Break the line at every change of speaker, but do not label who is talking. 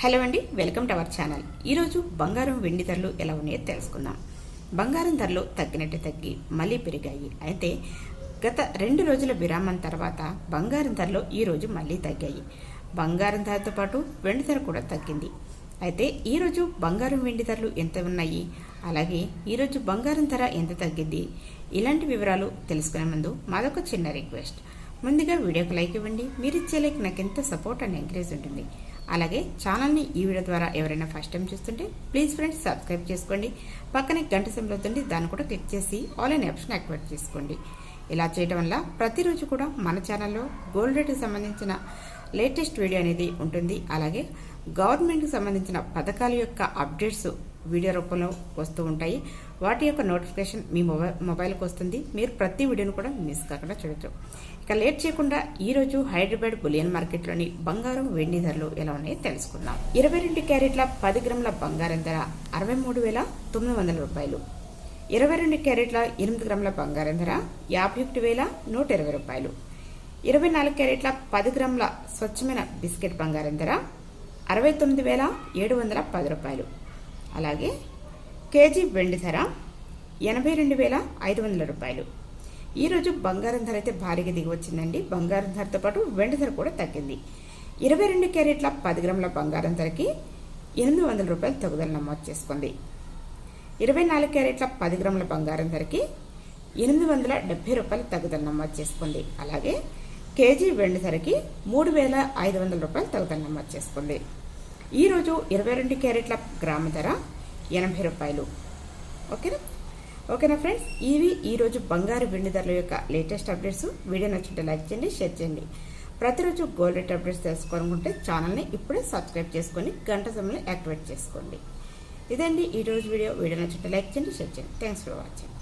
Hello అండి welcome to our channel. ఈరోజు బంగారం వెండి ధరలు ఎలా ఉన్నాయో తెలుసుకుందాం. బంగారం ధరలు తగ్గినట్టు తగ్గి మళ్ళీ పెరిగాయి. అయితే గత రెండు రోజుల విరామం తర్వాత బంగారం ధరలు ఈరోజు మళ్ళీ తగ్గాయి. బంగారం ధరతో పాటు వెండి ధర కూడా తగ్గింది. అయితే ఈరోజు బంగారం వెండి ధరలు ఎంత ఉన్నాయి? అలాగే ఈరోజు బంగారం ధర ఎంత తగ్గింది? ఇలాంటి వివరాలు తెలుసుకునే ముందు మాదొక చిన్న రిక్వెస్ట్. ముందుగా వీడియోకి లైక్ ఇవ్వండి. మీరు ఇచ్చే లైక్ నాకు ఎంత సపోర్ట్ అండ్ ఎంకరేజ్ ఉంటుంది. అలాగే ఛానల్ని ఈ వీడియో ద్వారా ఎవరైనా ఫస్ట్ టైం చూస్తుంటే ప్లీజ్ ఫ్రెండ్స్ సబ్స్క్రైబ్ చేసుకోండి. పక్కనే గంట సింబల్ అవుతుంది దాన్ని కూడా క్లిక్ చేసి ఆల్ ఆప్షన్ యాక్టివేట్ చేసుకోండి. ఇలా చేయడం వల్ల ప్రతిరోజు కూడా మన ఛానల్లో గోల్డ్ రేట్కి సంబంధించిన లేటెస్ట్ వీడియో అనేది ఉంటుంది. అలాగే గవర్నమెంట్కి సంబంధించిన పథకాల యొక్క అప్డేట్స్ వీడియో రూపంలో వస్తూ ఉంటాయి. వాటి యొక్క నోటిఫికేషన్ మీ మొబైల్ మొబైల్కి వస్తుంది. మీరు ప్రతి వీడియోను కూడా మిస్ కాకుండా చూడొచ్చు. ఇక లేట్ చేయకుండా ఈరోజు హైదరాబాద్ బులియన్ మార్కెట్లోని బంగారం వెండి ధరలు ఎలా ఉన్నాయో తెలుసుకుందాం. ఇరవై రెండు క్యారెట్ల పది గ్రాముల బంగారం ధర అరవై మూడు వేల తొమ్మిది వందల రూపాయలు. ఇరవై రెండు క్యారెట్ల ఎనిమిది గ్రాముల బంగారం ధర యాభై ఒకటి వేల నూట ఇరవై రూపాయలు. ఇరవై నాలుగు క్యారెట్ల పది గ్రాముల స్వచ్ఛమైన బిస్కెట్ బంగారం ధర అరవై తొమ్మిది వేల ఏడు వందల పది రూపాయలు. అలాగే కేజీ వెండి ధర ఎనభై రెండు వేల ఐదు వందల రూపాయలు. ఈరోజు బంగారం ధర అయితే భారీగా దిగి వచ్చిందండి. బంగారం ధరతో పాటు వెండి ధర కూడా తగ్గింది. ఇరవై రెండు క్యారెట్ల పది గ్రాముల బంగారం ధరకి ఎనిమిది వందల రూపాయలు తగుదల నమోదు చేసుకుంది. ఇరవై నాలుగు క్యారెట్ల పది గ్రాముల బంగారం ధరకి ఎనిమిది వందల డెబ్బై రూపాయలు తగుదల నమోదు చేసుకుంది. అలాగే కేజీ వెండి ధరకి మూడు వేల ఐదు వందల రూపాయలు తగుదల నమోదు చేసుకుంది. ఈరోజు ఇరవై రెండు క్యారెట్ల గ్రాము ధర ఎనభై రూపాయలు. ఓకేనా? ఓకేనా ఫ్రెండ్స్? ఇవి ఈరోజు బంగారు వెండి ధరల యొక్క లేటెస్ట్ అప్డేట్స్. వీడియో నచ్చుంటే లైక్ చేయండి షేర్ చేయండి. ప్రతిరోజు గోల్డ్ రేట్ అప్డేట్స్ తెలుసుకోవాలనుకుంటే ఛానల్ని ఇప్పుడే సబ్స్క్రైబ్ చేసుకొని గంట సమయంలో యాక్టివేట్ చేసుకోండి. ఇదండి ఈరోజు వీడియో. వీడియో నచ్చుంటే లైక్ చేయండి షేర్ చేయండి. Thanks for watching